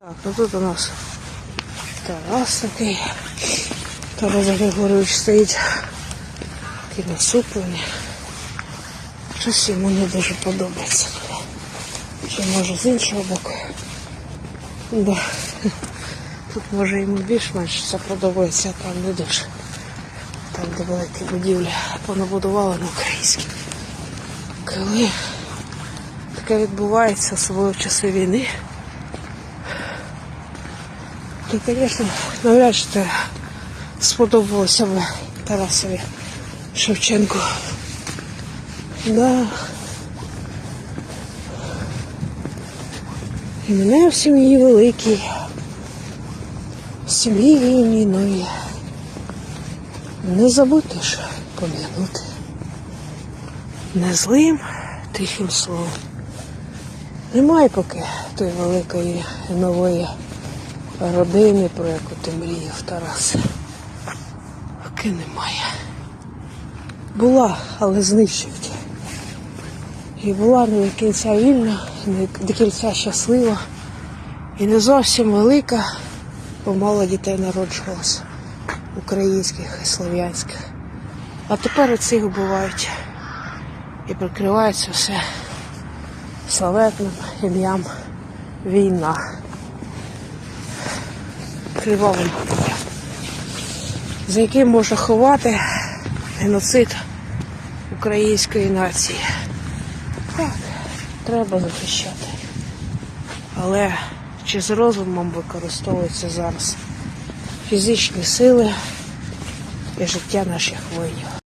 Так, ну тут у нас Тарас такий. Тарас Григорович стоїть. Такий насуплений. Щось йому не дуже подобається. Чи може з іншого боку. Да. Тут може йому більш-менш це подобається, а там не дуже. Там, де великі будівлі понабудували на українські. Коли таке відбувається, особливо в часи війни, то, звісно, навряд чи сподобалося б Тарасові Шевченку. Да. І мене в сім'ї великій, в сім'ї війниної. Не забути ж пом'янути. Не злим, тихим словом. Немає поки тої великої нової родини, про яку ти мріяв, Тарас. Поки немає. Була, але знищив. І була не до кінця вільна, не до кінця щаслива. І не зовсім велика, бо мало дітей народжувалося українських і слов'янських. А тепер оці вбивають і прикривається все славетним ім'ям війна. Кривавим за яким можна ховати геноцид української нації. Так, треба захищати. Але чи з розумом використовуються зараз фізичні сили і життя наших воїнів?